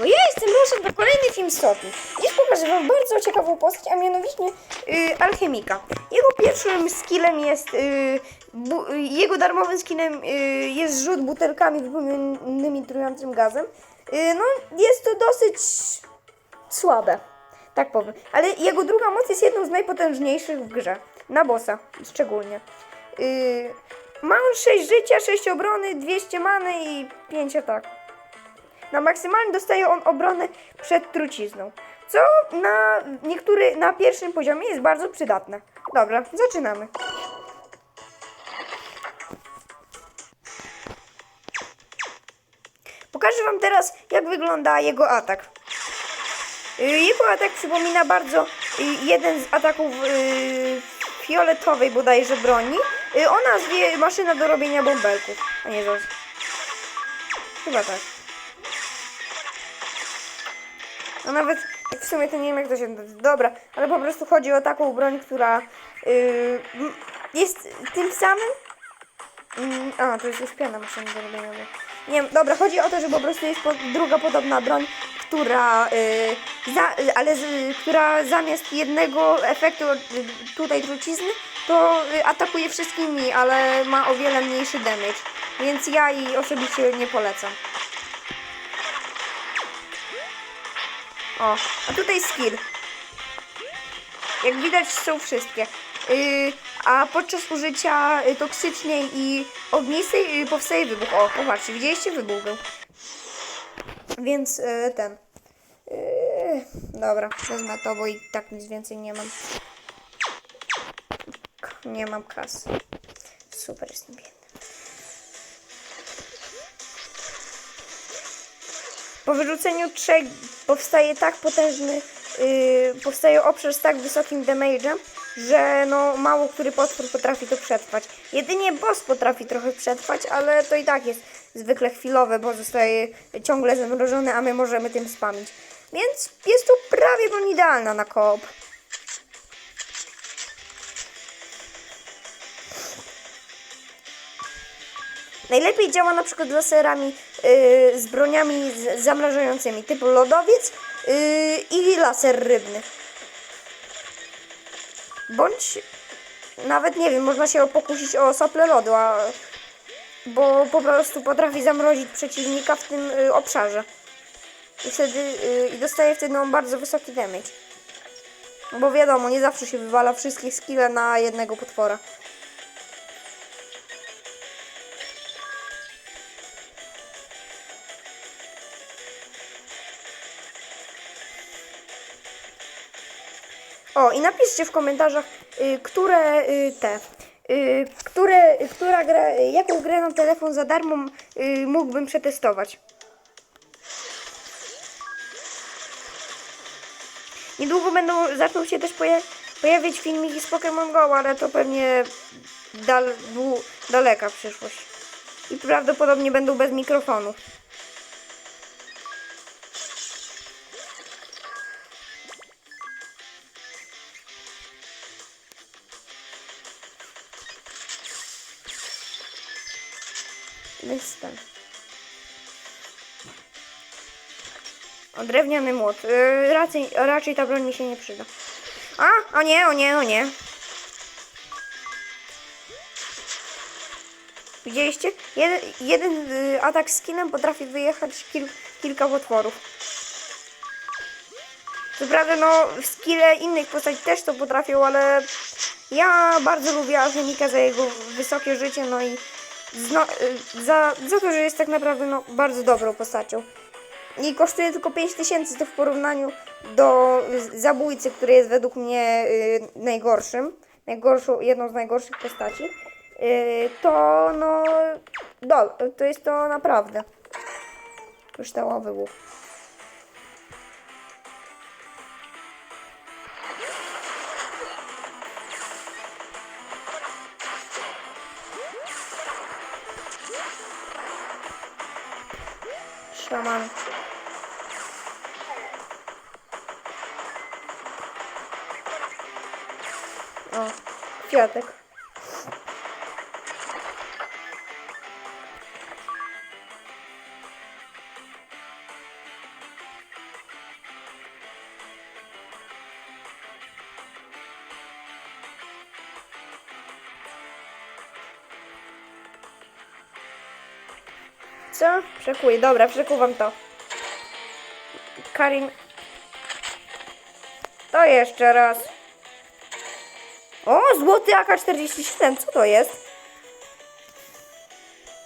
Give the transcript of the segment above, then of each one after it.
Ja jestem Roszan, to kolejny film Sofi. Dziś pokażę wam bardzo ciekawą postać, a mianowicie y, alchemika. Jego pierwszym skillem jest, y, bu, jego darmowym skillem y, jest rzut butelkami wypełnionymi trującym gazem. Y, no, jest to dosyć słabe, tak powiem. Ale jego druga moc jest jedną z najpotężniejszych w grze. Na bossa szczególnie. Yy, ma on 6 życia, 6 obrony, 200 many i 5 ataków. Na maksymalnie dostaje on obronę przed trucizną. Co na niektóry, na pierwszym poziomie jest bardzo przydatne. Dobra, zaczynamy. Pokażę Wam teraz, jak wygląda jego atak. Y, Jego atak przypomina bardzo y, jeden z ataków y, fioletowej bodajże broni. O nazwie maszyna do robienia bąbelków. A nie zos. Chyba tak. No nawet w sumie to nie wiem jak to się. Dobra, ale po prostu chodzi o taką broń, która y, m- jest tym samym. Mm, a, to jest już piana robienia. bąbelków. Nie wiem, dobra, chodzi o to, że po prostu jest po, druga podobna broń, która, y, za, y, ale z, która zamiast jednego efektu y, tutaj trucizny, to y, atakuje wszystkimi, ale ma o wiele mniejszy damage. Więc ja jej osobiście nie polecam. O, a tutaj skill. Jak widać są wszystkie. Yy, a podczas użycia y, toksycznej i ognistej y, powstaje wybuch. O, popatrzcie, widzieliście? Wybuch był. Więc y, ten. Yy, dobra, wezmę to, bo i tak nic więcej nie mam. Nie mam kasy. Super, jestem biedny. Po wyrzuceniu trzech powstaje tak potężny, yy, powstaje obszar z tak wysokim damage'em, że no mało który potwór potrafi to przetrwać. Jedynie boss potrafi trochę przetrwać, ale to i tak jest zwykle chwilowe, bo zostaje ciągle zamrożony, a my możemy tym spamić. Więc jest to prawie broń idealna na koop. Najlepiej działa na przykład laserami yy, z broniami zamrażającymi, typu lodowiec yy, i laser rybny. Bądź nawet nie wiem, można się pokusić o sople lodu, a, bo po prostu potrafi zamrozić przeciwnika w tym y, obszarze. I wtedy y, i dostaje wtedy on bardzo wysoki damage. Bo wiadomo, nie zawsze się wywala wszystkie skille na jednego potwora. O, i napiszcie w komentarzach, y, które y, te, y, które, która gra, jaką grę na telefon za darmo y, mógłbym przetestować. Niedługo będą, zaczną się też poja pojawiać filmiki z Pokémon Go, ale to pewnie dal, daleka przyszłość. I prawdopodobnie będą bez mikrofonu. Występ. O, drewniany młot. Yy, raczej, raczej ta broń mi się nie przyda. A, o nie, o nie, o nie. Widzieliście? Jeden, jeden y, atak skinem potrafi wyjechać kil, kilka potworów. Co prawda, no, skille innych postaci też to potrafią, ale ja bardzo lubię Alchemika za jego wysokie życie, no i y, za, za to, że jest tak naprawdę no, bardzo dobrą postacią. I kosztuje tylko 5000, to w porównaniu do zabójcy, który jest według mnie y, najgorszym, najgorszą, jedną z najgorszych postaci, y, to no, do, to jest to naprawdę kryształowy łuk. kwiatek. Co? Przekuję, dobra, przekuwam to. Karim. To jeszcze raz. O, złoty AK-47, co to jest?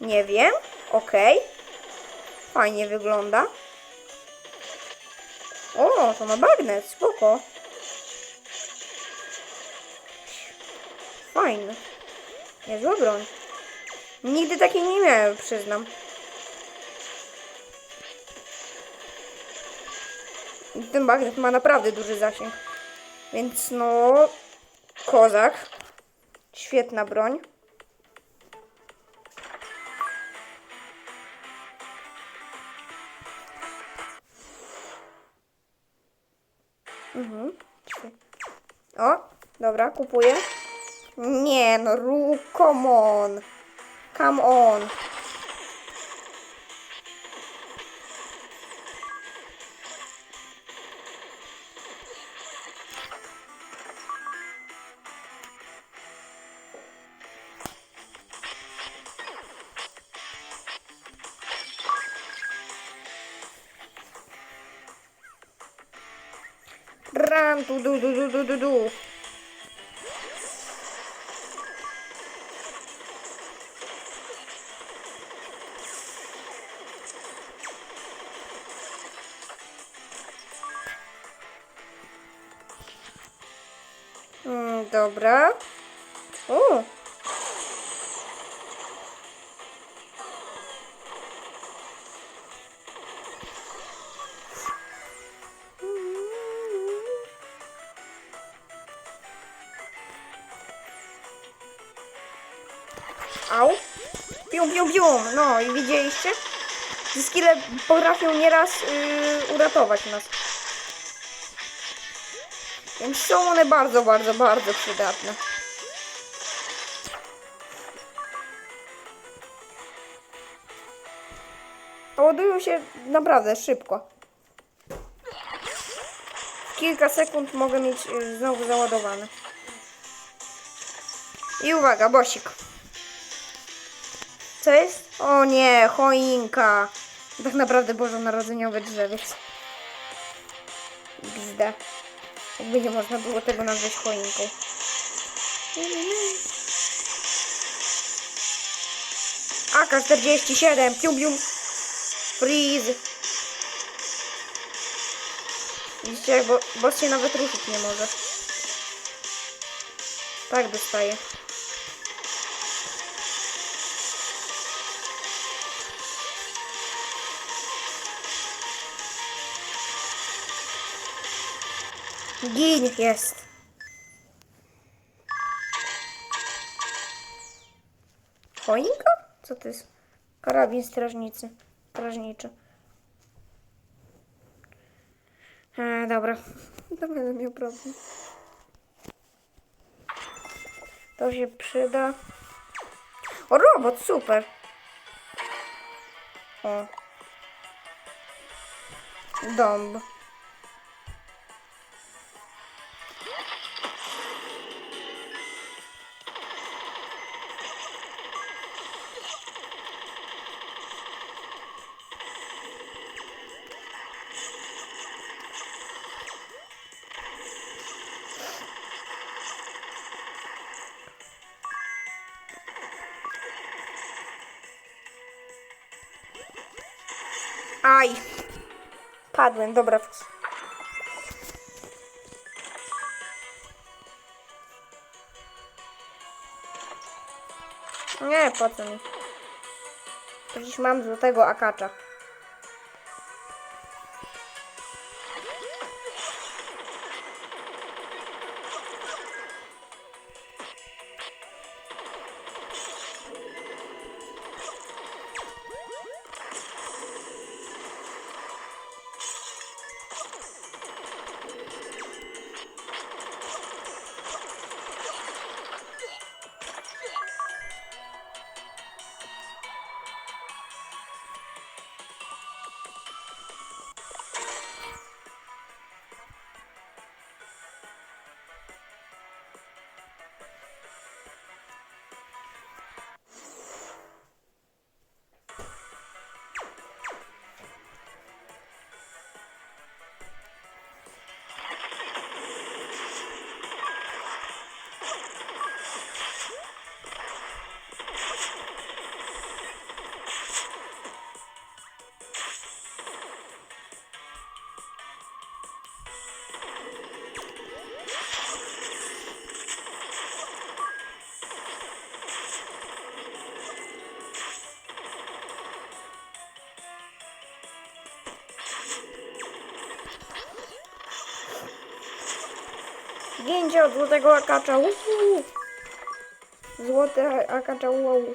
Nie wiem. Okej. Fajnie wygląda. O, to ma bagnet, spoko. Fajny. Niezła broń. Nigdy takiej nie miałem, przyznam. Ten bagnet ma naprawdę duży zasięg. Więc no... Kozak. Świetna broń. Mhm. O, dobra, kupuję. Nie no, Ru, come on. Come on. Ran, tu, du, du, du, du, du, du. Mm, dobra. O. No i widzieliście? Te skille potrafią nieraz yy, uratować nas. Więc są one bardzo, bardzo, bardzo przydatne. Ładują się naprawdę szybko. Kilka sekund mogę mieć y, znowu załadowane. I uwaga, bosik. Co jest? O nie, choinka. Tak naprawdę bożonarodzeniowe drzewiec. XD. Jakby nie można było tego nazwać choinką. AK-47, pium pium. Freeze. Widzicie, bo, boss się nawet ruszyć nie może. Tak dostaje. Gin jest. Choinka? Co to jest? Karabin strażnicy. Strażniczy. E, dobra. To będę miał problem. To się przyda. O, robot, super. O. Dąb. Aj. Padłem, dobra. Nie, po co mi? Przecież mam złotego akacza. Gięcie od złotego akacza. Uhu. Złote akacza. Wow.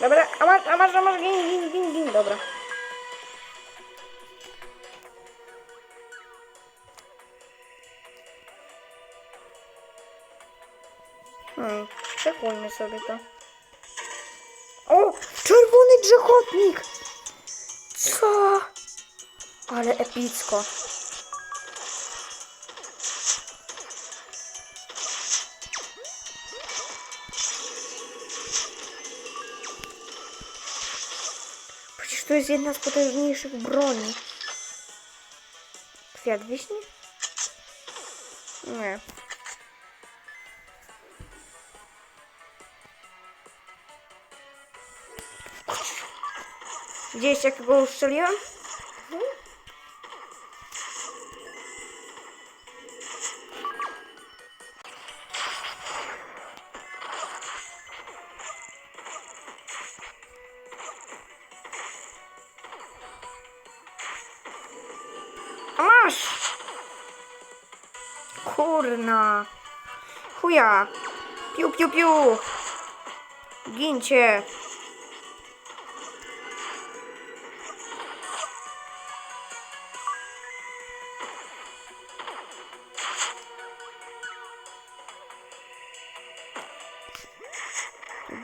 Dobra, a masz, a masz, a masz, gin, gin, gin, gin, dobra. Hmm, przekujmy sobie to. O, czerwony grzechotnik! Co? Ale epicko. Przecież to jest jedna z potężniejszych broni. Kwiat wiśni? Nie. Widzieliście jak go uszczeliłem? A masz! Kurna. Chuja. Piu, piu, piu. Gincie.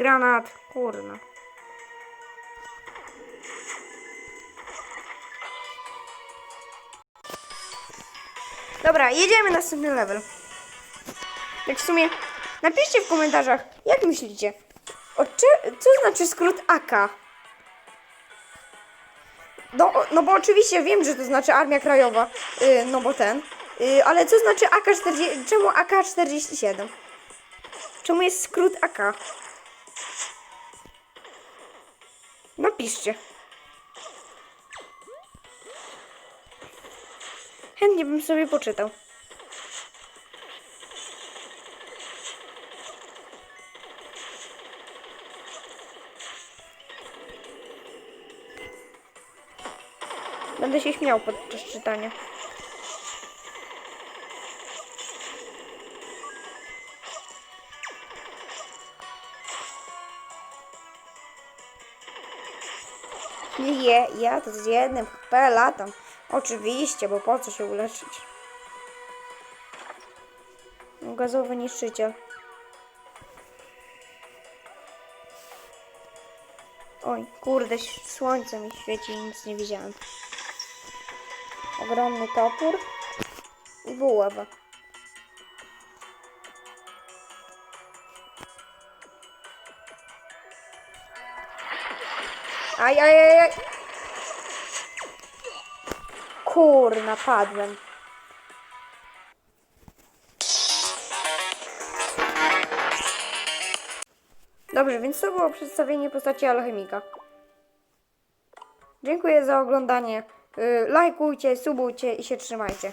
Granat. Kurna. Dobra, jedziemy na następny level. Tak w sumie napiszcie w komentarzach, jak myślicie, co znaczy skrót AK? No, no bo oczywiście wiem, że to znaczy Armia Krajowa, yy, no bo ten, yy, ale co znaczy AK-40, czemu AK-47? Czemu jest skrót AK? Napiszcie. Chętnie bym sobie poczytał. Będę się śmiał podczas czytania. Nie, ja to z jednym HP latam. Oczywiście, bo po co się uleczyć? Gazowy niszczyciel. Oj, kurde, słońce mi świeci i nic nie widziałem. Ogromny topór i buława. Aj, aj, aj, aj. Padłem. Dobrze, więc to było przedstawienie postaci alchemika. Dziękuję za oglądanie. Y, Lajkujcie, subujcie i się trzymajcie.